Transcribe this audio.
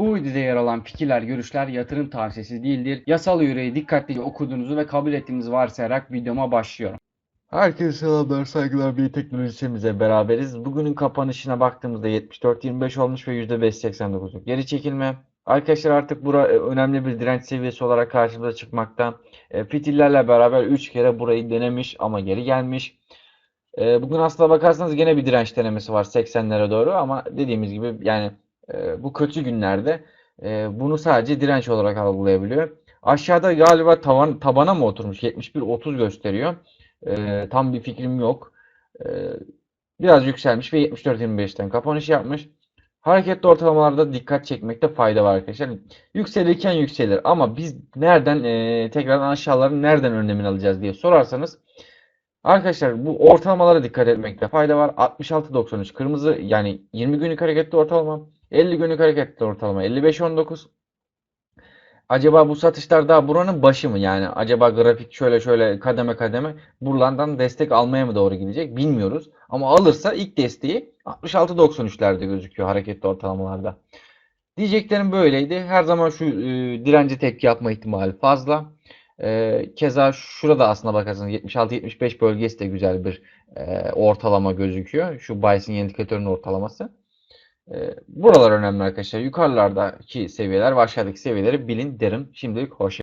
Bu videoda yer alan fikirler, görüşler yatırım tavsiyesi değildir. Yasal yüreği dikkatlice okuduğunuzu ve kabul ettiğinizi varsayarak videoma başlıyorum. Herkese selamlar, saygılar. Bir teknolojisiyle beraberiz. Bugünün kapanışına baktığımızda 74.25 olmuş ve %5.89'luk geri çekilme. Arkadaşlar artık bura e, önemli bir direnç seviyesi olarak karşımıza çıkmakta. E, Fitillerle beraber 3 kere burayı denemiş ama geri gelmiş. E, Bugün aslına bakarsanız gene bir direnç denemesi var 80'lere doğru ama dediğimiz gibi yani e, bu kötü günlerde e, bunu sadece direnç olarak algılayabiliyor. Aşağıda galiba tavan tabana mı oturmuş? 71.30 gösteriyor. E, tam bir fikrim yok. E, biraz yükselmiş ve 74.25'ten kapanış yapmış. Hareketli ortalamalarda dikkat çekmekte fayda var arkadaşlar. Yükselirken yükselir ama biz nereden e, tekrardan aşağıların nereden önlemini alacağız diye sorarsanız Arkadaşlar bu ortalamalara dikkat etmekte fayda var. 66.93 kırmızı yani 20 günlük hareketli ortalama. 50 günlük hareketli ortalama 55.19. Acaba bu satışlar daha buranın başı mı? Yani acaba grafik şöyle şöyle kademe kademe buralardan destek almaya mı doğru gidecek bilmiyoruz. Ama alırsa ilk desteği 66.93'lerde gözüküyor hareketli ortalamalarda. Diyeceklerim böyleydi. Her zaman şu e, dirence tepki yapma ihtimali fazla. E, keza şurada aslına bakarsanız 76-75 bölgesi de güzel bir e, ortalama gözüküyor. Şu Bayes'in indikatörünün ortalaması. E, buralar önemli arkadaşlar. Yukarılardaki seviyeler ve aşağıdaki seviyeleri bilin derim. Şimdilik hoşça